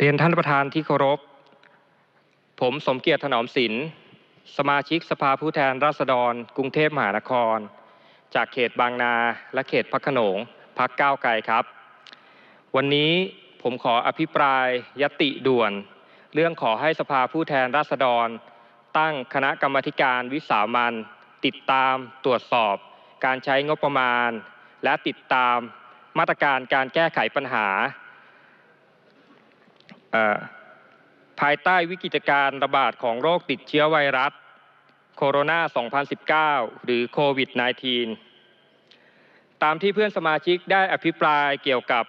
เรียนท่านประธานที่เคารพ ผมสมเกียรติถนอมศิลป์สมาชิกสภาผู้แทนราษฎร กรุงเทพมหานคร จากเขตบางนา และเขตพระขนงพักก้าวไกลครับ วันนี้ผมขออภิปรายยติด่วน เรื่องขอให้สภาผู้แทนราษฎร ตั้งคณะกรรมการวิสามันติดตามตรวจสอบ การใช้งบประมาณ และติดตามมาตรการการแก้ไขปัญหา ภายใต้วิกฤตการระบาดของโรคติดเชื้อไวรัสโคโรนา 2019 หรือโควิด -19 ตามที่เพื่อนสมาชิกได้อภิปรายเกี่ยวกับ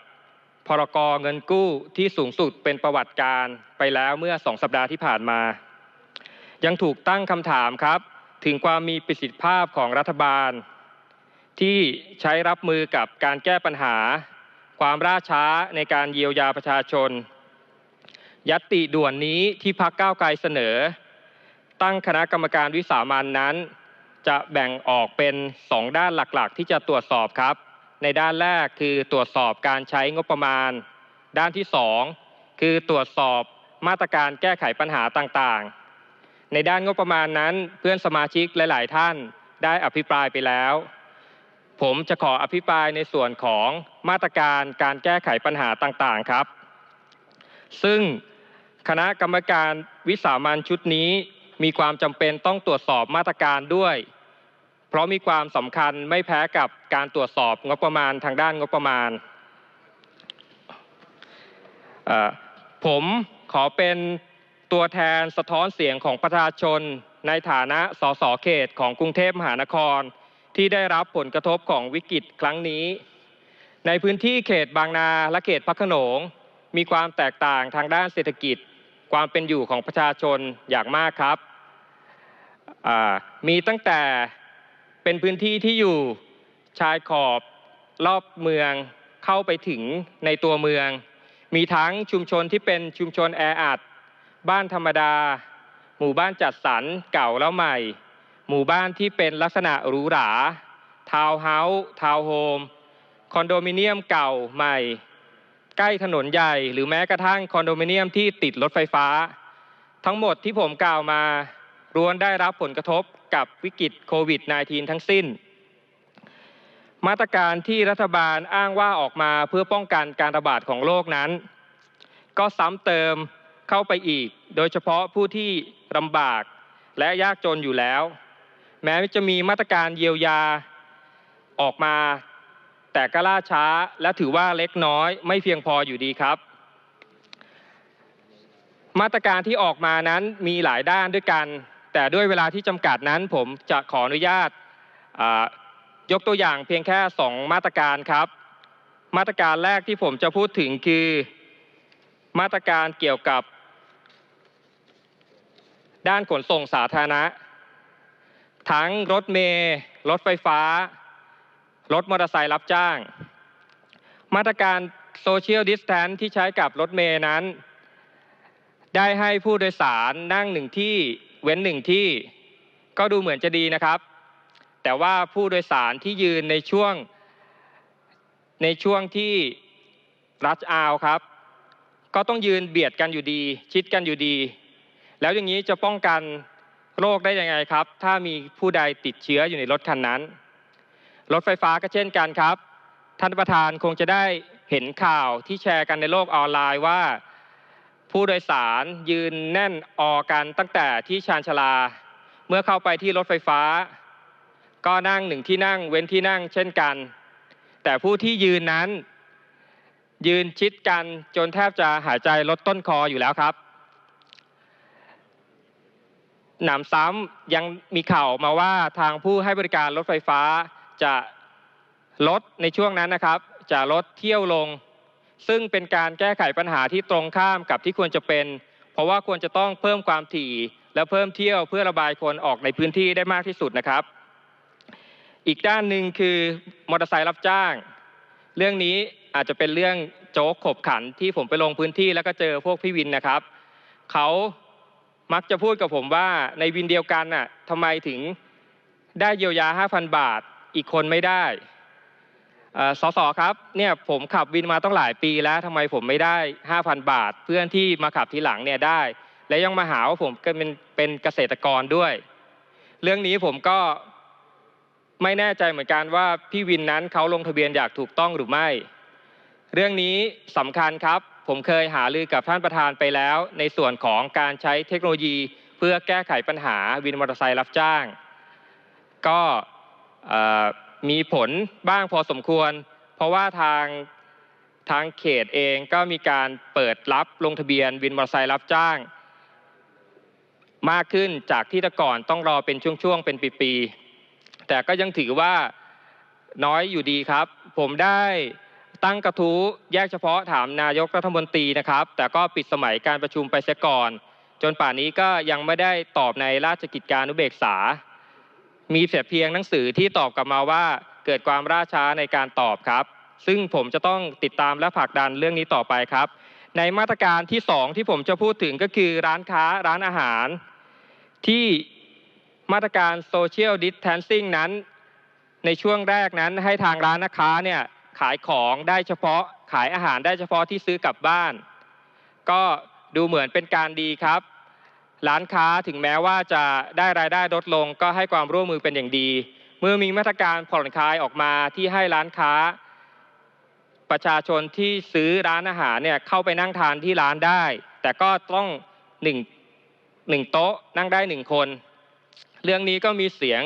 พรกเงินกู้ที่สูงสุดเป็นประวัติการไปแล้วเมื่อสองสัปดาห์ที่ผ่านมา ยังถูกตั้งคำถามครับ ถึงความมีประสิทธิภาพของรัฐบาล ที่ใช้รับมือกับการแก้ปัญหา ความล่าช้าในการเยียวยาประชาชน ยัตติด่วนนี้ที่พักก้าวไกลเสนอ ตั้งคณะกรรมการวิสามันนั้น จะแบ่งออกเป็นสองด้านหลักๆ ที่จะตรวจสอบครับ ในด้านแรกคือตรวจสอบการใช้งบประมาณ ด้านที่สองคือตรวจสอบมาตรการแก้ไขปัญหาต่างๆ ในด้านงบประมาณนั้นเพื่อนสมาชิกหลาย ๆ ท่านได้อภิปรายไปแล้ว ผมจะขออภิปรายในส่วนของมาตรการการแก้ไขปัญหาต่างๆ ครับ ซึ่งคณะกรรมการวิสามันชุดนี้มีความจำเป็นต้องตรวจสอบมาตรการด้วย เพราะมีความสำคัญไม่แพ้กับการตรวจสอบงบประมาณทางด้านงบประมาณ ผมขอเป็นตัวแทนสะท้อนเสียงของประชาชนในฐานะสสเขตของกรุงเทพมหานคร ที่ได้รับผลกระทบของวิกฤตครั้งนี้ ในพื้นที่เขตบางนาและเขตพระโขนง มีความแตกต่างทางด้านเศรษฐกิจ ความเป็นอยู่ของประชาชนอย่างมากครับ มีตั้งแต่เป็นพื้นที่ที่อยู่ชายขอบรอบเมืองเข้าไปถึงในตัวเมือง มีทั้งชุมชนที่เป็นชุมชนแออัด บ้านธรรมดา หมู่บ้านจัดสรรเก่าแล้วใหม่ หมู่บ้านที่เป็นลักษณะหรูหรา ทาวน์เฮาส์ ทาวน์โฮม คอนโดมิเนียมเก่าใหม่ ใกล้ถนนใหญ่ หรือแม้กระทั่งคอนโดมิเนียมที่ติดรถไฟฟ้า ทั้งหมดที่ผมกล่าวมาล้วนได้รับผลกระทบกับวิกฤตโควิด -19 ทั้งสิ้น มาตรการที่รัฐบาลอ้างว่าออกมาเพื่อป้องกันการระบาดของโรคนั้น ก็ซ้ำเติมเข้าไปอีก โดยเฉพาะผู้ที่ลำบากและยากจนอยู่แล้ว แม้จะมีมาตรการเยียวยาออกมา แต่ก็ล่าช้าและถือว่าเล็กน้อยไม่เพียงพออยู่ดีครับ มาตรการที่ออกมานั้นมีหลายด้านด้วยกัน แต่ด้วยเวลาที่จำกัดนั้นผมจะขออนุญาตยกตัวอย่างเพียงแค่สองมาตรการครับ มาตรการแรกที่ผมจะพูดถึงคือ มาตรการเกี่ยวกับ ด้านขนส่งสาธารณะ ทั้งรถเมล์รถไฟฟ้า รถมอเตอร์ไซค์รับจ้าง มาตรการโซเชียลดิสแทนที่ใช้กับรถเมล์นั้น ได้ให้ผู้โดยสารนั่งหนึ่งที่เว้นหนึ่งที่ ก็ดูเหมือนจะดีนะครับ แต่ว่าผู้โดยสารที่ยืนในช่วงในช่วงที่รัชอาวครับ ก็ต้องยืนเบียดกันอยู่ดี ชิดกันอยู่ดี แล้วอย่างนี้จะป้องกันโรคได้ยังไงครับ ถ้ามีผู้ใดติดเชื้ออยู่ในรถคันนั้น รถไฟฟ้าก็เช่นกันครับ ท่านประธานคงจะได้เห็นข่าวที่แชร์กันในโลกออนไลน์ว่า ผู้โดยสารยืนแน่นออกันตั้งแต่ที่ชานชาลา เมื่อเข้าไปที่รถไฟฟ้า ก็นั่งหนึ่งที่นั่งเว้นที่นั่งเช่นกัน แต่ผู้ที่ยืนนั้น ยืนชิดกันจนแทบจะหายใจลดต้นคออยู่แล้วครับหนำซ้ำยังมีข่าวมาว่าทางผู้ให้บริการรถไฟฟ้า จะลดในช่วงนั้นนะครับ จะลดเที่ยวลง ซึ่งเป็นการแก้ไขปัญหาที่ตรงข้ามกับที่ควรจะเป็น เพราะว่าควรจะต้องเพิ่มความถี่ และเพิ่มเที่ยวเพื่อระบายคนออกในพื้นที่ได้มากที่สุดนะครับ อีกด้านหนึ่งคือมอเตอร์ไซค์รับจ้าง เรื่องนี้อาจจะเป็นเรื่องโจ๊กขบขันที่ผมไปลงพื้นที่แล้วก็เจอพวกพี่วินนะครับเขามักจะพูดกับผมว่าในวินเดียวกันน่ะทำไมถึงได้เยียวยา 5,000 บาท อีกคนไม่ได้สสครับเนี่ยผมขับวินมาต้องหลายปีแล้วทำไมผมไม่ได้ 5,000 บาท เพื่อนที่มาขับทีหลังเนี่ยได้ และยังมาหาว่าผมเป็นเป็นเกษตรกรด้วย เรื่องนี้ผมก็ไม่แน่ใจเหมือนกันว่าพี่วินนั้นเขาลงทะเบียนอยางถูกต้องหรือไม่ เรื่องนี้สำคัญครับ ผมเคยหารือกับท่านประธานไปแล้ว ในส่วนของการใช้เทคโนโลยี เพื่อแก้ไขปัญหาวินมอเตอร์ไซค์รับจ้าง ก็ มีผลบ้างพอสมควร เพราะว่าทางทางเขตเองก็มีการเปิดรับลงทะเบียนวินมอเตอร์ไซค์รับจ้าง มากขึ้นจากที่แต่ก่อนต้องรอเป็นช่วงๆเป็นปีๆแต่ก็ยังถือว่าน้อยอยู่ดีครับ ผมได้ตั้งกระทู้แยกเฉพาะถามนายกรัฐมนตรีนะครับ แต่ก็ปิดสมัยการประชุมไปเสียก่อน จนป่านนี้ก็ยังไม่ได้ตอบในราชกิจการนุเบกษา มีแต่เพียงหนังสือที่ตอบกลับมาว่าเกิดความล่าช้าในการตอบครับ ซึ่งผมจะต้องติดตามและผลักดันเรื่องนี้ต่อไปครับ ในมาตรการที่สองที่ผมจะพูดถึงก็คือร้านค้าร้านอาหาร ที่มาตรการโซเชียลดิส a ทนซิ่งนั้น ในช่วงแรกนั้นให้ทางร้านค้าเนี่ยขายของได้เฉพาะขายอาหารได้เฉพาะที่ซื้อกลับบ้าน ก็ดูเหมือนเป็นการดีครับ ร้านค้าถึงแม้ว่าจะได้รายได้ลดลงก็ให้ความร่วมมือเป็นอย่างดี เมื่อมีมาตรการผ่อนคลายออกมาที่ให้ร้านค้า ประชาชนที่ซื้อร้านอาหารเนี่ยเข้าไปนั่งทานที่ร้านได้ แต่ก็ต้องหนึ่งหนึ่งโต๊ะนั่งได้หนึ่งคน เรื่องนี้ก็มีเสียง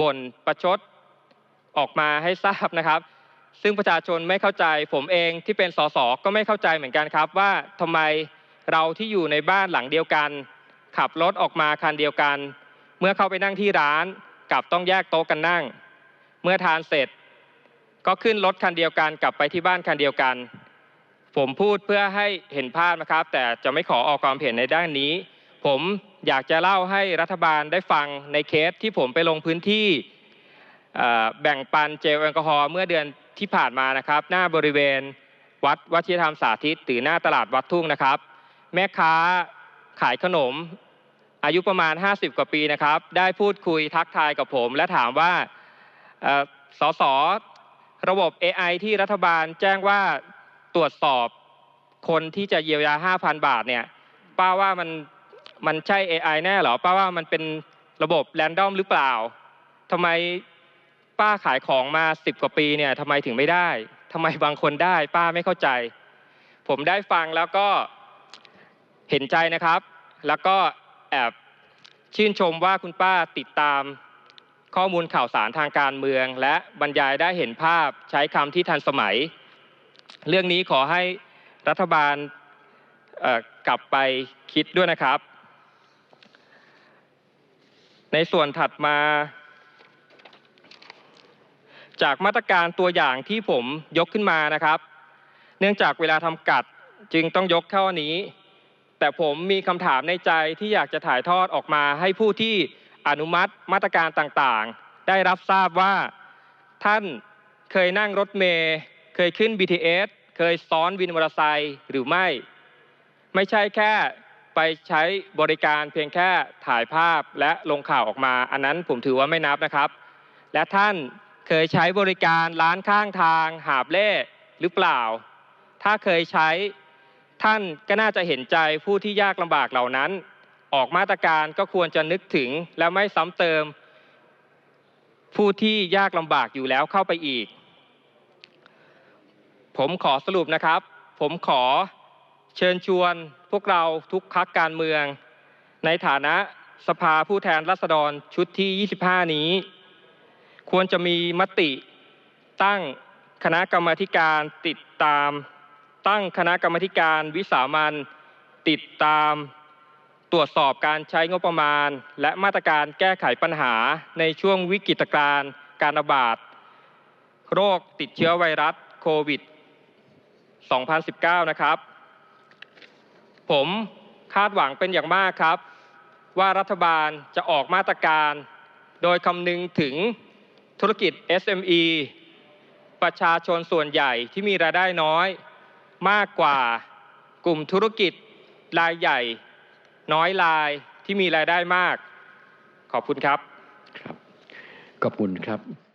บ่นประชดออกมาให้ทราบนะครับ ซึ่งประชาชนไม่เข้าใจผมเองที่เป็นสสก็ไม่เข้าใจเหมือนกันครับ ว่าทำไมเราที่อยู่ในบ้านหลังเดียวกัน ขับรถออกมาคันเดียวกัน เมื่อเข้าไปนั่งที่ร้านกลับต้องแยกโต๊ะกันนั่ง เมื่อทานเสร็จ ก็ขึ้นรถคันเดียวกันกลับไปที่บ้านคันเดียวกัน ผมพูดเพื่อให้เห็นภาพนะครับ แต่จะไม่ขอออกความเห็นในด้านนี้ ผมอยากจะเล่าให้รัฐบาลได้ฟังในเคสที่ผมไปลงพื้นที่แบ่งปันเจลแอลกอฮอล์เมื่อเดือนที่ผ่านมานะครับ หน้าบริเวณวัดวชิรธรรมสาธิตหรือหน้าตลาดวัดทุ่งนะครับ แม่ค้าขายขนม อายุประมาณ 50 กว่าปีนะครับ ได้พูดคุยทักทายกับผม และถามว่าเอ่อสสระบบ AI ที่รัฐบาลแจ้งว่าตรวจสอบคนที่จะเยียวยา 5,000 บาทเนี่ยป้าว่ามันมันใช่ AI แน่เหรอ ป้าว่ามันเป็นระบบแรนดอมหรือเปล่าทำไมป้าขายของมา 10 กว่าปีเนี่ยทำไมถึงไม่ได้ทำไมบางคนได้ ป้าไม่เข้าใจ ผมได้ฟังแล้วก็เห็นใจนะครับ แล้วก็ แอบชื่นชมว่าคุณป้าติดตามข้อมูลข่าวสารทางการเมือง และบรรยายได้เห็นภาพใช้คำที่ทันสมัย เรื่องนี้ขอให้รัฐบาลกลับไปคิดด้วยนะครับ ในส่วนถัดมา จากมาตรการตัวอย่างที่ผมยกขึ้นมานะครับ เนื่องจากเวลาทำกัดจึงต้องยกเข้านี้ แต่ผมมีคำถามในใจที่อยากจะถ่ายทอดออกมาให้ผู้ที่อนุมัติมาตรการต่างๆ ได้รับทราบว่าท่านเคยนั่งรถเมล์เคยขึ้น BTS เคยซ้อนวินมอเตอร์ไซค์หรือไม่ ไม่ใช่แค่ไปใช้บริการเพียงแค่ถ่ายภาพและลงข่าวออกมา อันนั้นผมถือว่าไม่นับนะครับ และท่านเคยใช้บริการร้านข้างทางหาบเล่หรือเปล่า ถ้าเคยใช้ ท่านก็น่าจะเห็นใจผู้ที่ยากลำบากเหล่านั้น ออกมาตรการก็ควรจะนึกถึงและไม่ซ้ำเติม ผู้ที่ยากลำบากอยู่แล้วเข้าไปอีก ผมขอสรุปนะครับ ผมขอเชิญชวนพวกเราทุกพักการเมือง ในฐานะสภาผู้แทนราษฎรชุดที่ 25 นี้ ควรจะมีมติตั้งคณะกรรมาการติดตาม ตั้งคณะกรรมธิการวิสามันติดตามตรวจสอบการใช้งบประมาณ และมาตรการแก้ไขปัญหาในช่วงวิกฤตการณ์การระบาด โรคติดเชื้อไวรัสโควิด 2019 นะครับ ผมคาดหวังเป็นอย่างมากครับ ว่ารัฐบาลจะออกมาตรการ โดยคำนึงถึงธุรกิจ SME ประชาชนส่วนใหญ่ที่มีรายได้น้อย มากกว่ากลุ่มธุรกิจรายใหญ่ น้อยรายที่มีรายได้มาก ขอบคุณครับ ครับ ขอบคุณครับ